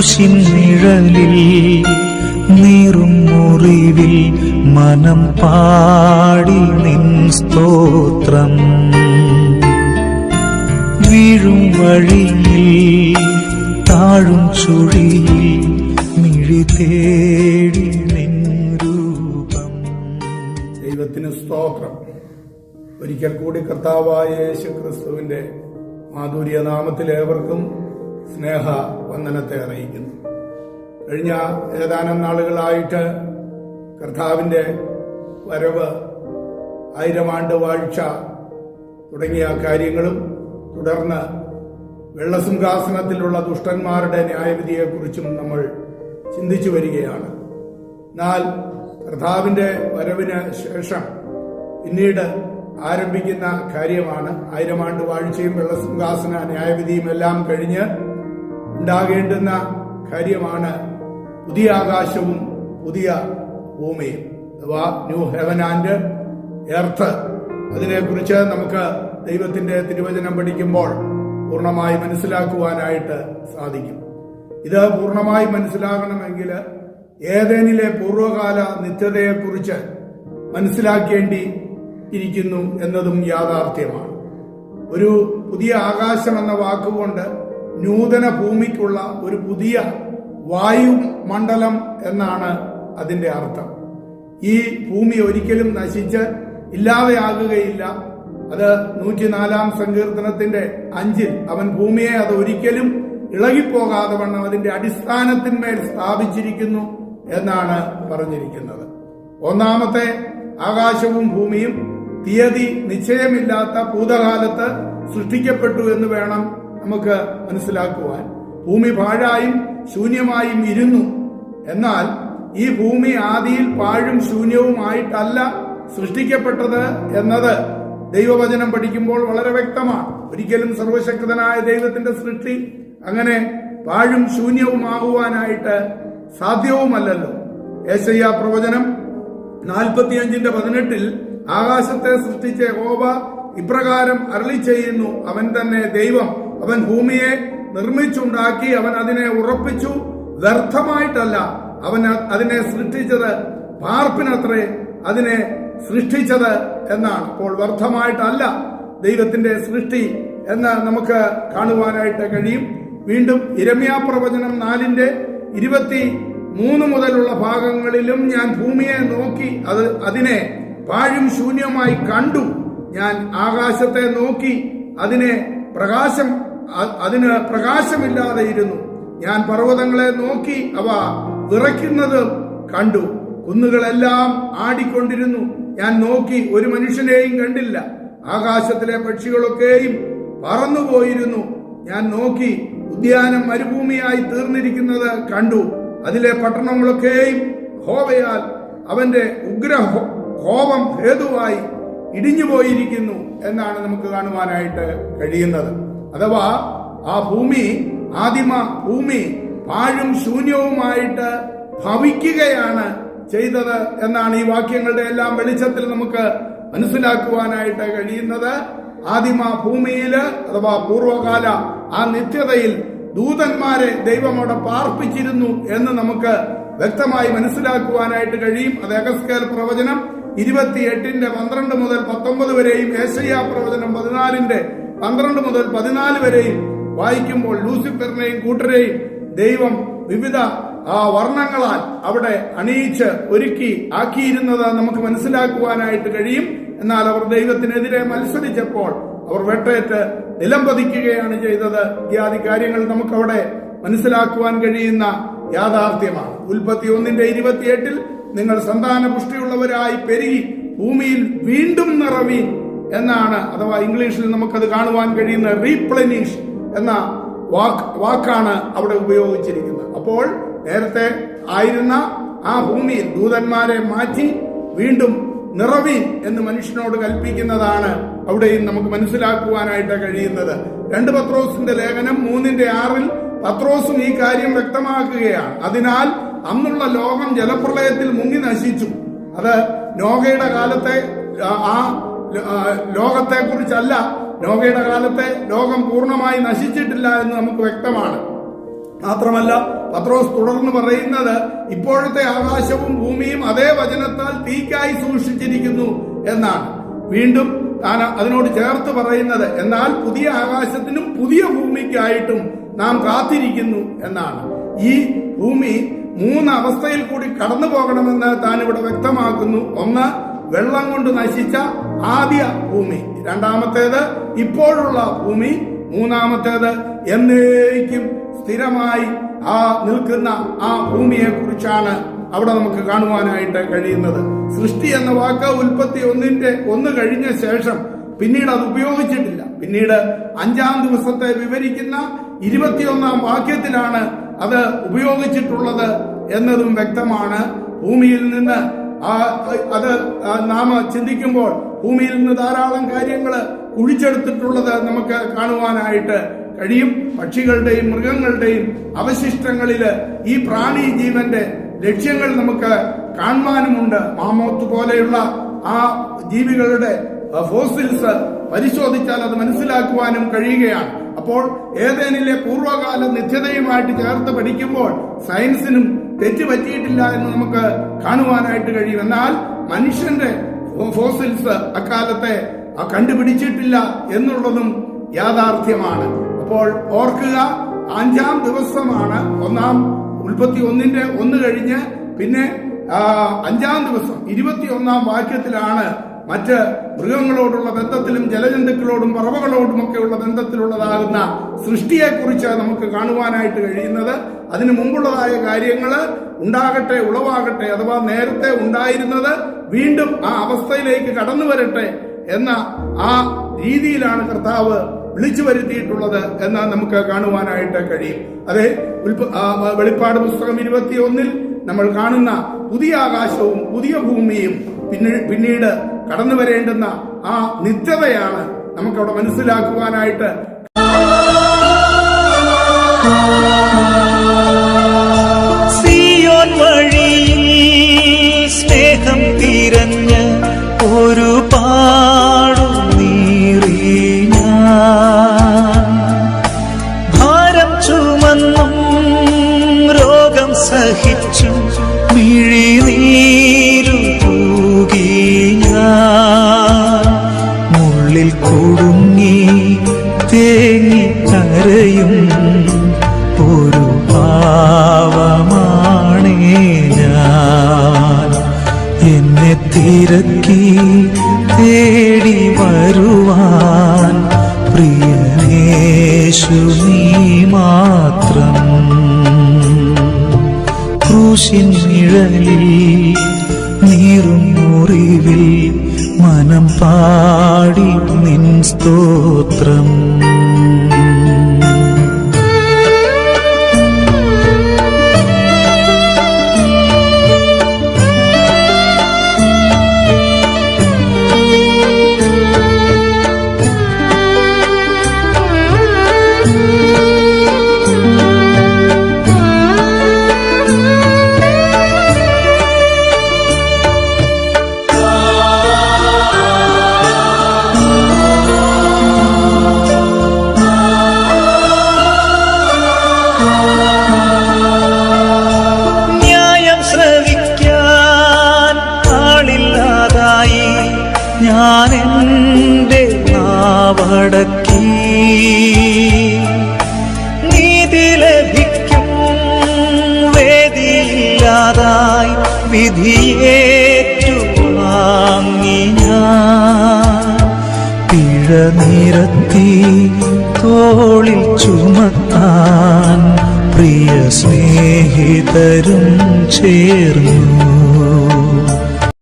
ക്രൂശിൻ നിഴലിൽ നീറും മുറിവിൽ മനം പാടി നിൻ സ്തോത്രം. വീഴും വഴിയിൽ താഴും ചുഴിയിൽ മിഴി തേടി നിൻ രൂപം. ദൈവത്തിന് സ്തോത്രം. ഒരിക്കൽ കൂടി കർത്താവായ യേശു ക്രിസ്തുവിന്റെ മാധുര്യ നാമത്തിൽ ഏവർക്കും സ്നേഹ വന്ദനത്തെ അറിയിക്കുന്നു. കഴിഞ്ഞ ഏതാനും നാളുകളായിട്ട് കർത്താവിന്റെ വരവ് ആയിരം ആണ്ട് വാഴ്ച തുടങ്ങിയ കാര്യങ്ങളും തുടർന്ന് വെള്ളസിംഹാസനത്തിലുള്ള ദുഷ്ടന്മാരുടെ ന്യായവിധിയെക്കുറിച്ചും നമ്മൾ ചിന്തിച്ചു വരികയാണ്. എന്നാൽ കർത്താവിന്റെ വരവിന് ശേഷം പിന്നീട് ആരംഭിക്കുന്ന കാര്യമാണ്. ആയിരം ആണ്ട് വാഴ്ചയും വെള്ളസിംഹാസന ന്യായവിധിയും എല്ലാം കഴിഞ്ഞ് ഉണ്ടാകേണ്ടുന്ന കാര്യമാണ് പുതിയ ആകാശവും പുതിയ ഭൂമിയും. അഥവാ ന്യൂ ഹെവൻ ആൻഡ് എർത്ത്. അതിനെക്കുറിച്ച് നമുക്ക് ദൈവത്തിന്റെ തിരുവചനം പഠിക്കുമ്പോൾ പൂർണമായി മനസ്സിലാക്കുവാനായിട്ട് സാധിക്കും. ഇത് പൂർണമായി മനസ്സിലാകണമെങ്കിൽ ഏതേനിലെ പൂർവകാല നിത്യതയെക്കുറിച്ച് മനസ്സിലാക്കേണ്ടി ഇരിക്കുന്നു എന്നതും യാഥാർത്ഥ്യമാണ്. ഒരു പുതിയ ആകാശം എന്ന വാക്കുകൊണ്ട് നൂതന ഭൂമിക്കുള്ള ഒരു പുതിയ വായു മണ്ഡലം എന്നാണ് അതിന്റെ അർത്ഥം. ഈ ഭൂമി ഒരിക്കലും നശിച്ച് ഇല്ലാതെയാകുകയില്ല. അത് നൂറ്റിനാലാം സങ്കീർത്തനത്തിന്റെ അഞ്ചിൽ അവൻ ഭൂമിയെ അത് ഒരിക്കലും ഇളകിപ്പോകാതെ വണ്ണം അതിന്റെ അടിസ്ഥാനത്തിന്മേൽ സ്ഥാപിച്ചിരിക്കുന്നു എന്നാണ് പറഞ്ഞിരിക്കുന്നത്. ഒന്നാമത്തെ ആകാശവും ഭൂമിയും തീയതി നിശ്ചയമില്ലാത്ത ഭൂതകാലത്ത് സൃഷ്ടിക്കപ്പെട്ടു എന്ന് വേണം നമുക്ക് മനസ്സിലാക്കുവാൻ. ഭൂമി പാഴായും ശൂന്യമായും ഇരുന്നു. എന്നാൽ ഈ ഭൂമി ആദിയിൽ പാഴും ശൂന്യവുമായിട്ടല്ല സൃഷ്ടിക്കപ്പെട്ടത് എന്നത് ദൈവവചനം പഠിക്കുമ്പോൾ വളരെ വ്യക്തമാണ്. ഒരിക്കലും സർവശക്തനായ ദൈവത്തിന്റെ സൃഷ്ടി അങ്ങനെ പാഴും ശൂന്യവുമാകുവാനായിട്ട് സാധ്യവുമല്ലല്ലോ. ഏശയ്യ പ്രവചനം നാൽപ്പത്തിയഞ്ചിന്റെ പതിനെട്ടിൽ ആകാശത്തെ സൃഷ്ടിച്ച ഹോബ ഇപ്രകാരം അരളി ചെയ്യുന്നു അവൻ തന്നെ ദൈവം. അവൻ ഭൂമിയെ നിർമ്മിച്ചുണ്ടാക്കി അവൻ അതിനെ ഉറപ്പിച്ചു. വ്യർത്ഥമായിട്ടല്ല അവൻ അതിനെ സൃഷ്ടിച്ചത്. പാർപ്പിനത്രേ അതിനെ സൃഷ്ടിച്ചത് എന്നാണ്. അപ്പോൾ വ്യർത്ഥമായിട്ടല്ല ദൈവത്തിന്റെ സൃഷ്ടി എന്ന് നമുക്ക് കാണുവാനായിട്ട് കഴിയും. വീണ്ടും ഇരമ്യാ പ്രവചനം നാലിന്റെ ഇരുപത്തി മൂന്ന് മുതലുള്ള ഭാഗങ്ങളിലും ഞാൻ ഭൂമിയെ നോക്കി അത് അതിനെ പാഴും ശൂന്യമായി കണ്ടു. ഞാൻ ആകാശത്തെ നോക്കി അതിനെ പ്രകാശം അതിന് പ്രകാശമില്ലാതെ ഇരുന്നു. ഞാൻ പർവതങ്ങളെ നോക്കി അവ വിറയ്ക്കുന്നത് കണ്ടു. കുന്നുകളെല്ലാം ആടിക്കൊണ്ടിരുന്നു. ഞാൻ നോക്കി ഒരു മനുഷ്യനെയും കണ്ടില്ല. ആകാശത്തിലെ പക്ഷികളൊക്കെയും പറന്നുപോയിരുന്നു. ഞാൻ നോക്കി ഉദ്യാനം മരുഭൂമിയായി തീർന്നിരിക്കുന്നത് കണ്ടു. അതിലെ പട്ടണങ്ങളൊക്കെയും ഹോവയാൽ അവന്റെ ഉഗ്ര കോപം ഹേതുവായി ഇടിഞ്ഞുപോയിരിക്കുന്നു എന്നാണ് നമുക്ക് കാണുവാനായിട്ട് കഴിയുന്നത്. അഥവാ ആ ഭൂമി ആദിമ ഭൂമി പാഴും ശൂന്യവുമായിട്ട് ഭവിക്കുകയാണ് ചെയ്തത് എന്നാണ് ഈ വാക്യങ്ങളുടെ എല്ലാം വെളിച്ചത്തിൽ നമുക്ക് മനസ്സിലാക്കുവാനായിട്ട് കഴിയുന്നത്. ആദിമ ഭൂമിയിൽ അഥവാ പൂർവകാല ആ നിത്യതയിൽ ദൂതന്മാരെ ദൈവം അവിടെ പാർപ്പിച്ചിരുന്നു എന്ന് നമുക്ക് വ്യക്തമായി മനസ്സിലാക്കുവാനായിട്ട് കഴിയും. അത് എഗസ്കേൽ പ്രവചനം ഇരുപത്തിയെട്ടിന്റെ പന്ത്രണ്ട് മുതൽ പത്തൊമ്പത് വരെയും ഏശയ്യ പ്രവചനം പതിനാലിന്റെ പന്ത്രണ്ട് മുതൽ പതിനാല് വരെയും വായിക്കുമ്പോൾ ലൂസിഫറിനെയും കൂട്ടരെയും ദൈവം വിവിധ ആ വർണങ്ങളാൽ അവിടെ അണിയിച്ച് ഒരുക്കി ആക്കിയിരുന്നത് നമുക്ക് മനസ്സിലാക്കുവാനായിട്ട് കഴിയും. എന്നാൽ അവർ ദൈവത്തിനെതിരെ മത്സരിച്ചപ്പോൾ അവർ വെട്ടേറ്റ് നിലം പതിക്കുകയാണ് ചെയ്തത്. ഇത്യാദി കാര്യങ്ങൾ നമുക്കവിടെ മനസ്സിലാക്കുവാൻ കഴിയുന്ന യാഥാർത്ഥ്യമാണ്. ഉൽപ്പത്തി ഒന്നിന്റെ ഇരുപത്തിയെട്ടിൽ നിങ്ങൾ സന്താന പുഷ്ടിയുള്ളവരായി പെരുകി ഭൂമിയിൽ വീണ്ടും നിറവീൻ എന്നാണ് അഥവാ ഇംഗ്ലീഷിൽ നമുക്കത് കാണുവാൻ കഴിയുന്ന റീപ്ലനീഷ് എന്ന വാക്ക് വാക്കാണ് അവിടെ ഉപയോഗിച്ചിരിക്കുന്നത്. അപ്പോൾ നേരത്തെ ആയിരുന്ന ആ ഭൂമിയിൽ ദൂതന്മാരെ മാറ്റി വീണ്ടും നിറവീൻ എന്ന് മനുഷ്യനോട് കൽപ്പിക്കുന്നതാണ് അവിടെയും നമുക്ക് മനസ്സിലാക്കുവാനായിട്ട് കഴിയുന്നത്. രണ്ട് പത്രോസിന്റെ ലേഖനം മൂന്നിന്റെ ആറിൽ പത്രോസും ഈ കാര്യം വ്യക്തമാക്കുകയാണ്. അതിനാൽ അന്നുള്ള ലോകം ജലപ്രളയത്തിൽ മുങ്ങി നശിച്ചു. അത് നോഗയുടെ കാലത്തെ ആ, ആ ലോകത്തെ കുറിച്ചല്ല നോഗയുടെ കാലത്തെ ലോകം പൂർണമായി നശിച്ചിട്ടില്ല എന്ന് നമുക്ക് വ്യക്തമാണ്. മാത്രമല്ല പത്രോസ് തുടർന്ന് പറയുന്നത് ഇപ്പോഴത്തെ ആകാശവും ഭൂമിയും അതേ വചനത്താൽ തീക്കായി സൂക്ഷിച്ചിരിക്കുന്നു എന്നാണ്. വീണ്ടും താൻ അതിനോട് ചേർത്ത് പറയുന്നത് എന്നാൽ പുതിയ ആകാശത്തിനും പുതിയ ഭൂമിക്കായിട്ടും നാം കാത്തിരിക്കുന്നു എന്നാണ്. ഈ ഭൂമി മൂന്ന് അവസ്ഥയിൽ കൂടി കടന്നു പോകണമെന്ന് താൻ ഇവിടെ വ്യക്തമാക്കുന്നു. ഒന്ന് വെള്ളം കൊണ്ട് നശിച്ച ആദ്യ ഭൂമി. രണ്ടാമത്തേത് ഇപ്പോഴുള്ള ഭൂമി. മൂന്നാമത്തേത് എന്നേക്കും സ്ഥിരമായി ആ നിൽക്കുന്ന ആ ഭൂമിയെ കുറിച്ചാണ് അവിടെ നമുക്ക് കാണുവാനായിട്ട് കഴിയുന്നത്. സൃഷ്ടി എന്ന വാക്ക് ഉൽപ്പത്തി ഒന്നിന്റെ ഒന്ന് കഴിഞ്ഞ ശേഷം പിന്നീട് അത് ഉപയോഗിച്ചിട്ടില്ല. പിന്നീട് അഞ്ചാം ദിവസത്തെ വിവരിക്കുന്ന ഇരുപത്തിയൊന്നാം വാക്യത്തിലാണ് അത് ഉപയോഗിച്ചിട്ടുള്ളത് എന്നതും വ്യക്തമാണ്. ഭൂമിയിൽ നിന്ന് അത് നാം ചിന്തിക്കുമ്പോൾ ഭൂമിയിൽ നിന്ന് ധാരാളം കാര്യങ്ങൾ കുഴിച്ചെടുത്തിട്ടുള്ളത് നമുക്ക് കാണുവാനായിട്ട് കഴിയും. പക്ഷികളുടെയും മൃഗങ്ങളുടെയും അവശിഷ്ടങ്ങളിൽ ഈ പ്രാണി ജീവന്റെ ലക്ഷ്യങ്ങൾ നമുക്ക് കാണുവാനുമുണ്ട്. മാമോത്ത് പോലെയുള്ള ആ ജീവികളുടെ ഫോസിൽസ് പരിശോധിച്ചാൽ അത് മനസ്സിലാക്കുവാനും കഴിയുകയാണ്. അപ്പോൾ ഏതേനിലെ പൂർവകാല നിത്യതയുമായിട്ട് ചേർത്ത് പഠിക്കുമ്പോൾ സയൻസിനും തെറ്റ് പറ്റിയിട്ടില്ല എന്ന് നമുക്ക് കാണുവാനായിട്ട് കഴിയും. എന്നാൽ മനുഷ്യന്റെ ഫോസിൽസ് അക്കാലത്തെ കണ്ടുപിടിച്ചിട്ടില്ല എന്നുള്ളതും യാഥാർത്ഥ്യമാണ്. അപ്പോൾ ഓർക്കുക അഞ്ചാം ദിവസമാണ് ഒന്നാം ഉൽപ്പത്തി ഒന്നിന്റെ ഒന്ന് കഴിഞ്ഞ് പിന്നെ അഞ്ചാം ദിവസം ഇരുപത്തി ഒന്നാം വാക്യത്തിലാണ് മറ്റ് മൃഗങ്ങളോടുള്ള ബന്ധത്തിലും ജലജന്തുക്കളോടും പറവകളോടുമൊക്കെയുള്ള ബന്ധത്തിലുള്ളതാകുന്ന സൃഷ്ടിയെക്കുറിച്ച് നമുക്ക് കാണുവാനായിട്ട് കഴിയുന്നത്. അതിനു മുമ്പുള്ളതായ കാര്യങ്ങൾ ഉണ്ടാകട്ടെ ഉളവാകട്ടെ അഥവാ നേരത്തെ ഉണ്ടായിരുന്നത് വീണ്ടും ആ അവസ്ഥയിലേക്ക് കടന്നു വരട്ടെ എന്ന ആ രീതിയിലാണ് കർത്താവ് വിളിച്ചു വരുത്തിയിട്ടുള്ളത് എന്ന് നമുക്ക് കാണുവാനായിട്ട് കഴിയും. അതെ വെളിപ്പാട് പുസ്തകം ഇരുപത്തിയൊന്നിൽ നമ്മൾ കാണുന്ന പുതിയ ആകാശവും പുതിയ ഭൂമിയും പിന്നീട് പിന്നീട് കടന്നു വരേണ്ടുന്ന ആ നിത്യതയാണ് നമുക്കവിടെ മനസ്സിലാക്കുവാനായിട്ട് തേടി വരുവാൻ പ്രിയനേശു നീ മാത്രം. ക്രൂശിൻ നിഴലിൽ നീറും മുറിവിൽ മനം പാടി നിൻ സ്തോത്രം. വേദിയില്ലാതായി വിധിയേറ്റു വാങ്ങി പിഴ നിരത്തി തോളിൽ ചുമത്താൻ പ്രിയ സ്നേഹിതരും ചേർന്നു.